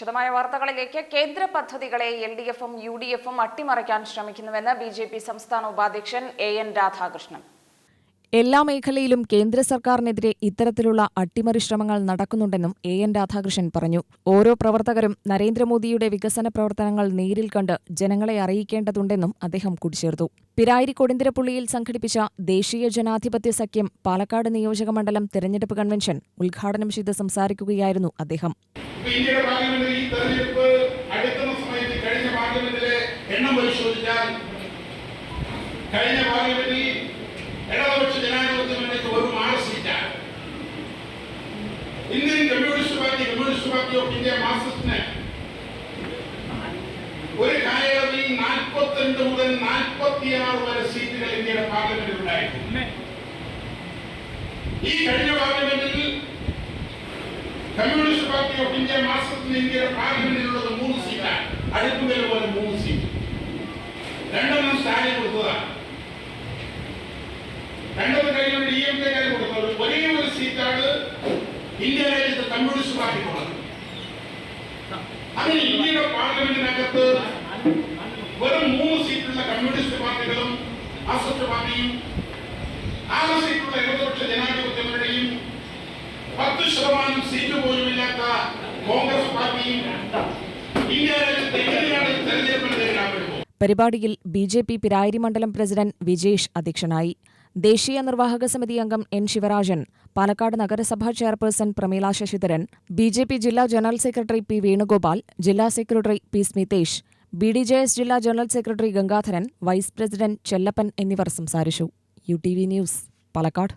വിശദമായ വാർത്തകളിലേക്ക് കേന്ദ്ര പദ്ധതികളെ എൽ ഡി എഫും യു ഡി എഫും അട്ടിമറിക്കാൻ ശ്രമിക്കുന്നുവെന്ന് ബി ജെ പി സംസ്ഥാന ഉപാധ്യക്ഷൻ എ എൻ രാധാകൃഷ്ണൻ. എല്ലാ മേഖലയിലും കേന്ദ്ര സർക്കാരിനെതിരെ ഇത്തരത്തിലുള്ള അട്ടിമറി ശ്രമങ്ങൾ നടക്കുന്നുണ്ടെന്നും എ എൻ രാധാകൃഷ്ണൻ പറഞ്ഞു. ഓരോ പ്രവർത്തകരും നരേന്ദ്രമോദിയുടെ വികസന പ്രവർത്തനങ്ങൾ നേരിൽ കണ്ട് ജനങ്ങളെ അറിയിക്കേണ്ടതുണ്ടെന്നും അദ്ദേഹം കൂട്ടിച്ചേർത്തു. പിരായിരി കൊടിന്തിരപ്പുള്ളിയിൽ സംഘടിപ്പിച്ച ദേശീയ ജനാധിപത്യ സഖ്യം പാലക്കാട് നിയോജകമണ്ഡലം തെരഞ്ഞെടുപ്പ് കൺവെൻഷൻ ഉദ്ഘാടനം ചെയ്ത് സംസാരിക്കുകയായിരുന്നു അദ്ദേഹം. ഇന്ത്യയുടെ പാർലമെന്റിൽ ഈ തെരഞ്ഞെടുപ്പ് അടുക്കുന്ന സമയത്ത് കഴിഞ്ഞ പാർലമെന്റിലെ എണ്ണം പരിശോധിച്ചാൽ കഴിഞ്ഞ പാർലമെന്റിൽ ഇടതുപക്ഷ ജനാധിപത്യ ഒരു ആറ് സീറ്റാണ്. Indian communist party communist party of India മാർക്സിസ്റ്റിന് ഒരു കാലയളവിൽ നാൽപ്പത്തിരണ്ട് മുതൽ നാൽപ്പത്തിയാറ് വരെ സീറ്റുകൾ ഇന്ത്യയുടെ പാർലമെന്റിൽ ഉണ്ടായിരുന്നു ഈ കഴിഞ്ഞ പാർലമെന്റിൽ communist party of India Marxist ഇന്ത്യയുടെ പാർലമെന്റിലുള്ളത് മൂന്ന് സീറ്റാണ് അടുപ്പുകൽ പോലെ മൂന്ന് സീറ്റ് രണ്ടെണ്ണം സ്റ്റാലിൻ കൊടുത്തതാണ് രണ്ടെണ്ണം കഴിഞ്ഞ ഡി എം കെക്കാർ കൊടുത്തത് ഒരേ ഒരു സീറ്റാണ് ഇന്ത്യ രാജ്യത്ത് കമ്മ്യൂണിസ്റ്റ് പാർട്ടിക്കുള്ളത് അങ്ങനെ ഇന്ത്യയുടെ പാർലമെന്റിനകത്ത് വെറും മൂന്ന് സീറ്റുള്ള കമ്മ്യൂണിസ്റ്റ് പാർട്ടികളും മാർക്സിസ്റ്റ് പാർട്ടിയും ആറ് സീറ്റുള്ള ഇടതുപക്ഷ ജനാധിപത്യ മുന്നണിയും പത്ത് ശതമാനം സീറ്റ് പോലുമില്ലാത്ത കോൺഗ്രസ് പാർട്ടിയും പരിപാടിയിൽ ബി ജെ പി പിരായിരി മണ്ഡലം പ്രസിഡന്റ് വിജേഷ് അധ്യക്ഷനായി. ദേശീയ നിർവാഹക സമിതി അംഗം എൻ ശിവരാജൻ പാലക്കാട് നഗരസഭാ chairperson Pramila Sasidharan B J P ജില്ലാ ജനറൽ സെക്രട്ടറി പി വേണുഗോപാൽ ജില്ലാ secretary P Smithesh B D J S ജില്ലാ general secretary Gangadharan vice president Chellappan എന്നിവർ സംസാരിച്ചു. U T V news Palakkad.